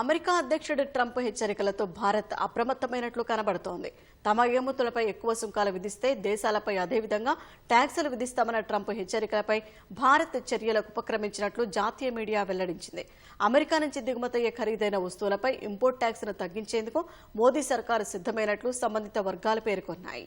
America అధ్యక్షుడు Trump హెచ్చరికలతో Bharat అప్రమత్తమైనట్లు కనబడుతోంది. తమ ఎగుమతులపై ఎక్కువ సుంకాలు విధిస్తే దేశాలపై అదేవిధంగా ట్యాక్సులు విధిస్తామన్న ట్రంప్ హెచ్చరికలపై భారత్ చర్యలకు ఉపక్రమించినట్లు జాతీయ మీడియా వెల్లడించింది. అమెరికా నుంచి దిగుమతయ్యే ఖరీదైన వస్తువులపై ఇంపోర్ట్ ట్యాక్స్ను తగ్గించేందుకు మోదీ సర్కారు సిద్ధమైనట్లు సంబంధిత వర్గాలు పేర్కొన్నాయి.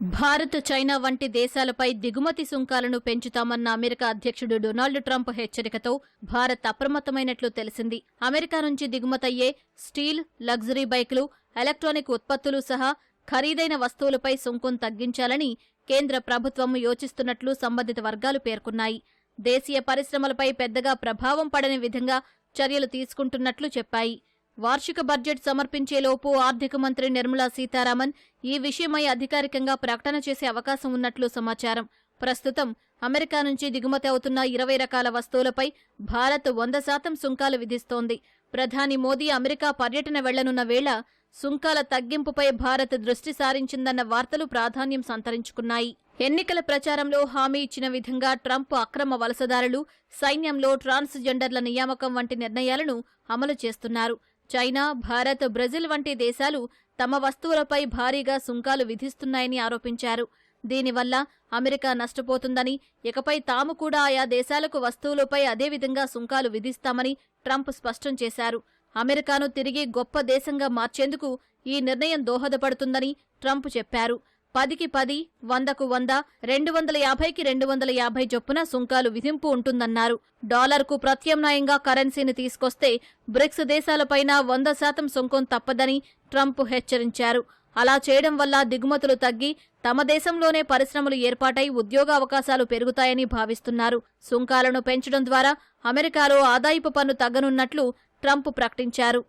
భారత్ చైనా వంటి దేశాలపై దిగుమతి సుంకాలను పెంచుతామన్న అమెరికా అధ్యక్షుడు డొనాల్డ్ ట్రంప్ హెచ్చరికతో భారత్ అప్రమత్తమైనట్లు తెలిసింది. అమెరికా నుంచి దిగుమతయ్యే స్టీల్ లగ్జరీ బైకులు ఎలక్ట్రానిక్ ఉత్పత్తులు సహా ఖరీదైన వస్తువులపై సుంకం తగ్గించాలని కేంద్ర ప్రభుత్వం యోచిస్తున్నట్లు సంబంధిత వర్గాలు పేర్కొన్నాయి. దేశీయ పరిశ్రమలపై పెద్దగా ప్రభావం పడని విధంగా చర్యలు తీసుకుంటున్నట్లు చెప్పాయి. వార్షిక బడ్జెట్ సమర్పించేలోపు ఆర్థిక మంత్రి నిర్మలా సీతారామన్ ఈ విషయమై అధికారికంగా ప్రకటన చేసే అవకాశం ఉన్నట్లు సమాచారం. ప్రస్తుతం అమెరికా నుంచి దిగుమతి అవుతున్న ఇరవై రకాల వస్తువులపై భారత్ వంద శాతం సుంకాలు విధిస్తోంది. ప్రధాని మోదీ అమెరికా పర్యటన వెళ్ళనున్న వేళ సుంకాల తగ్గింపుపై భారత్ దృష్టి సారించిందన్న వార్తలు ప్రాధాన్యం సంతరించుకున్నాయి. ఎన్నికల ప్రచారంలో హామీ ఇచ్చిన విధంగా ట్రంప్ అక్రమ వలసదారులు సైన్యంలో ట్రాన్స్జెండర్ల నియామకం వంటి నిర్ణయాలను అమలు చేస్తున్నారు. చైనా భారత్ బ్రెజిల్ వంటి దేశాలు తమ వస్తువులపై భారీగా సుంకాలు విధిస్తున్నాయని ఆరోపించారు. దీనివల్ల అమెరికా నష్టపోతుందని ఇకపై తాము కూడా ఆయా దేశాలకు వస్తువులపై అదేవిధంగా సుంకాలు విధిస్తామని ట్రంప్ స్పష్టం చేశారు. అమెరికాను తిరిగి గొప్ప దేశంగా మార్చేందుకు ఈ నిర్ణయం దోహదపడుతుందని ట్రంప్ చెప్పారు. పదికి పది వందకు వంద రెండు వందల యాభైకి రెండు వందల యాభై చొప్పున సుంకాలు విధింపు ఉంటుందన్నారు. డాలర్కు ప్రత్యామ్నాయంగా కరెన్సీని తీసుకొస్తే బ్రిక్స్ దేశాలపైన వంద శాతం సుంకం తప్పదని ట్రంప్ హెచ్చరించారు. అలా చేయడం వల్ల దిగుమతులు తగ్గి తమ దేశంలోనే పరిశ్రమలు ఏర్పాటై ఉద్యోగ అవకాశాలు పెరుగుతాయని భావిస్తున్నారు. సుంకాలను పెంచడం ద్వారా అమెరికాలో ఆదాయపు పన్ను తగ్గనున్నట్లు ట్రంప్ ప్రకటించారు.